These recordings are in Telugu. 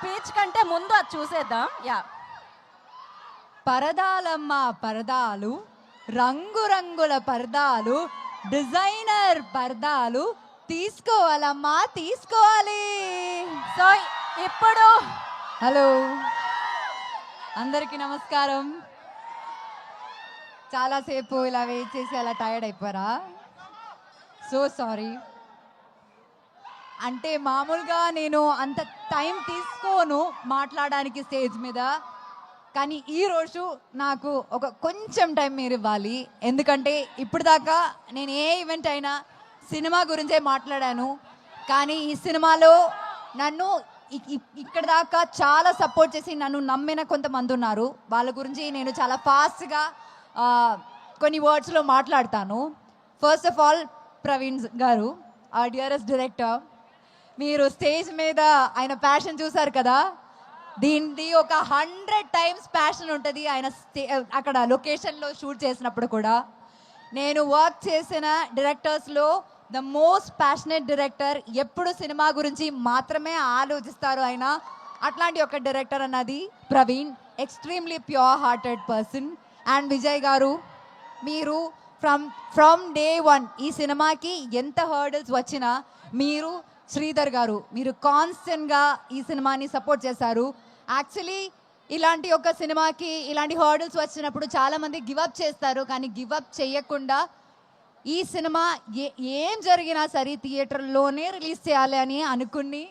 స్పీచ్ కంటే ముందు అది చూసేద్దాం. యా. పరదాలమ్మ పరదాలు రంగురంగుల పరదాలు డిజైనర్ పరదాలు తీసుకోవాలమ్మా తీసుకోవాలి. సో ఇప్పుడు హలో. అందరికీ నమస్కారం. చాలాసేపు ఇలా వెయిట్ చేసి అలా టైర్డ్ అయిపోయారా? So sorry. అంటే మామూలుగా నేను అంత టైం తీసుకోను మాట్లాడడానికి స్టేజ్ మీద. కానీ ఈ రోజు నాకు ఒక కొంచెం టైం మీరు ఇవ్వాలి. ఎందుకంటే ఇప్పుడు దాకా నేను ఏ ఈవెంట్ అయినా సినిమా గురించే మాట్లాడాను. కానీ ఈ సినిమాలో నన్ను ఇక్కడ దాకా చాలా సపోర్ట్ చేసి నన్ను నమ్మిన కొంతమంది ఉన్నారు. వాళ్ళ గురించి నేను చాలా ఫాస్ట్గా కొన్ని వర్డ్స్లో మాట్లాడతాను. ఫస్ట్ ఆఫ్ ఆల్ ప్రవీణ్ గారు ఆ డియరెస్ట్ డైరెక్టర్ మీరు స్టేజ్ మీద ఆయన ప్యాషన్ చూసారు కదా? దీనిది ఒక హండ్రెడ్ టైమ్స్ ప్యాషన్ ఉంటుంది ఆయన స్టే అక్కడ లొకేషన్లో షూట్ చేసినప్పుడు కూడా. నేను వర్క్ చేసిన డైరెక్టర్స్లో ద మోస్ట్ ప్యాషనెట్ డైరెక్టర్ ఎప్పుడు సినిమా గురించి మాత్రమే ఆలోచిస్తారు ఆయన. అట్లాంటి ఒక డైరెక్టర్ అన్నది Praveen extremely pure hearted person and Vijay garu మీరు ఫ్రమ్ ఫ్రమ్ డే వన్ ఈ సినిమాకి ఎంత హర్డల్స్ వచ్చినా మీరు శ్రీధర్ గారు మీరు కాన్స్టెంట్గా ఈ సినిమాని సపోర్ట్ చేశారు. యాక్చువల్లీ ఇలాంటి ఒక సినిమాకి ఇలాంటి హర్డల్స్ వచ్చినప్పుడు చాలామంది గివప్ చేస్తారు. కానీ గివప్ చేయకుండా ఈ సినిమా ఏ ఏం జరిగినా సరే థియేటర్లోనే రిలీజ్ చేయాలి అని అనుకుని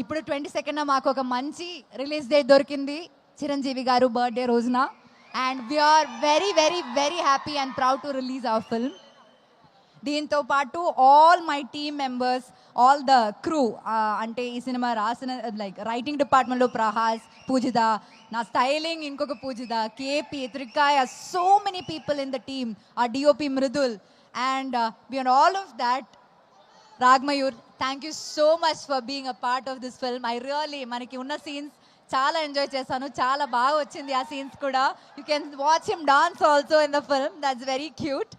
ఇప్పుడు ట్వంటీ సెకండ్ మాకు ఒక మంచి రిలీజ్ డేట్ దొరికింది. చిరంజీవి గారు బర్త్డే రోజున. And we're very very very happy and proud to release our film. దీంతో పాటు all my team members all the crew అంటే ఈ సినిమా రాసిన లైక్ రైటింగ్ డిపార్ట్మెంట్లో ప్రహాస్ పూజిత నా స్టైలింగ్ ఇంకొక Poojitha KP Trikaya so many people in the team ఆ DOP Mridul and beyond all of that Ragmayur thank you so much for being a part of this film I really మనకి ఉన్న సీన్స్ చాలా ఎంజాయ్ చేశాను. చాలా బాగా వచ్చింది ఆ సీన్స్ కూడా. You can watch him dance also in the film that's very cute